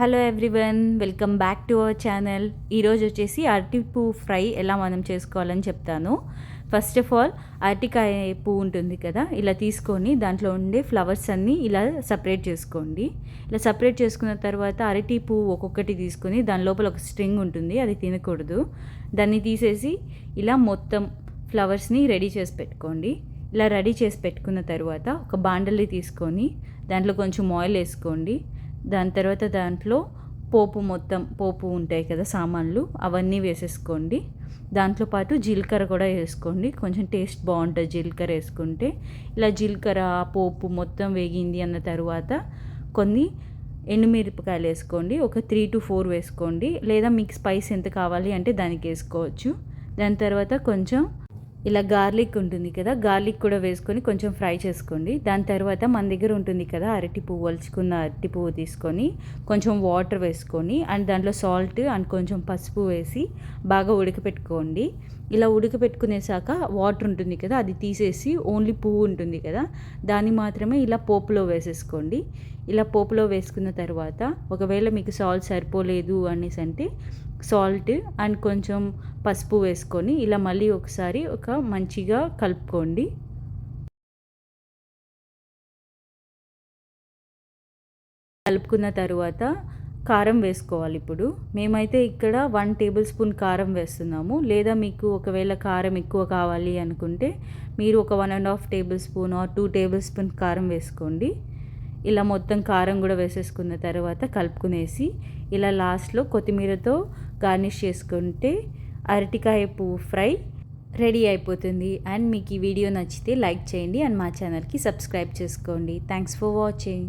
Hello everyone welcome back to our channel. ఈరోజు వచ్చేసి అరటి పువ్వు ఫ్రై ఎలా మనం చేసుకోవాలని చెప్తాను. ఫస్ట్ ఆఫ్ ఆల్ అరటికాయ పువ్వు ఉంటుంది కదా ఇలా తీసుకొని దాంట్లో ఉండే ఫ్లవర్స్ అన్నీ ఇలా సపరేట్ చేసుకోండి. ఇలా సపరేట్ చేసుకున్న తర్వాత అరటి పువ్వు ఒక్కొక్కటి తీసుకొని దాని లోపల ఒక స్ట్రింగ్ ఉంటుంది అది తినకూడదు. దాన్ని తీసేసి ఇలా మొత్తం ఫ్లవర్స్ని రెడీ చేసి పెట్టుకోండి. ఇలా రెడీ చేసి పెట్టుకున్న తర్వాత ఒక బాండల్ని తీసుకొని దాంట్లో కొంచెం ఆయిల్ వేసుకోండి. దాని తర్వాత దాంట్లో పోపు మొత్తం పోపు ఉంటాయి కదా సామాన్లు అవన్నీ వేసేసుకోండి. దాంట్లో పాటు జీలకర్ర కూడా వేసుకోండి. కొంచెం టేస్ట్ బాగుంటుంది జీలకర్ర వేసుకుంటే. ఇలా జీలకర్ర పోపు మొత్తం వేగింది అన్న తర్వాత కొన్ని ఎండుమిరపకాయలు వేసుకోండి. ఒక త్రీ టు ఫోర్ వేసుకోండి. లేదా మీకు స్పైస్ ఎంత కావాలి అంటే దానికి వేసుకోవచ్చు. దాని తర్వాత కొంచెం ఇలా గార్లిక్ ఉంటుంది కదా గార్లిక్ కూడా వేసుకొని కొంచెం ఫ్రై చేసుకోండి. దాని తర్వాత మన దగ్గర ఉంటుంది కదా అరటి పువ్వు వలుచుకున్న అరటి పువ్వు తీసుకొని కొంచెం వాటర్ వేసుకొని అండ్ దాంట్లో సాల్ట్ అండ్ కొంచెం పసుపు వేసి బాగా ఉడకపెట్టుకోండి. ఇలా ఉడకపెట్టుకునేసాక వాటర్ ఉంటుంది కదా అది తీసేసి ఓన్లీ పువ్వు ఉంటుంది కదా దాన్ని మాత్రమే ఇలా పోపులో వేసేసుకోండి. ఇలా పోపులో వేసుకున్న తర్వాత ఒకవేళ మీకు సాల్ట్ సరిపోలేదు అనేసి అంటే సాల్ట్ అండ్ కొంచెం పసుపు వేసుకొని ఇలా మళ్ళీ ఒకసారి ఒక మంచిగా కలుపుకోండి. కలుపుకున్న తర్వాత కారం వేసుకోవాలి ఇప్పుడు. మేమైతే ఇక్కడ వన్ టేబుల్ స్పూన్ కారం వేస్తున్నాము. లేదా మీకు ఒకవేళ కారం ఎక్కువ కావాలి అనుకుంటే మీరు ఒక one and half tablespoon or two tablespoon కారం వేసుకోండి. ఇలా మొత్తం కారం కూడా వేసేసుకున్న తర్వాత కలుపుకునేసి ఇలా లాస్ట్లో కొత్తిమీరతో గార్నిష్ చేసుకుంటే అరటికాయ పువ్వు ఫ్రై రెడీ అయిపోతుంది. అండ్ మీకు ఈ వీడియో నచ్చితే లైక్ చేయండి. అండ్ మా ఛానల్కి సబ్స్క్రైబ్ చేసుకోండి. Thanks for watching.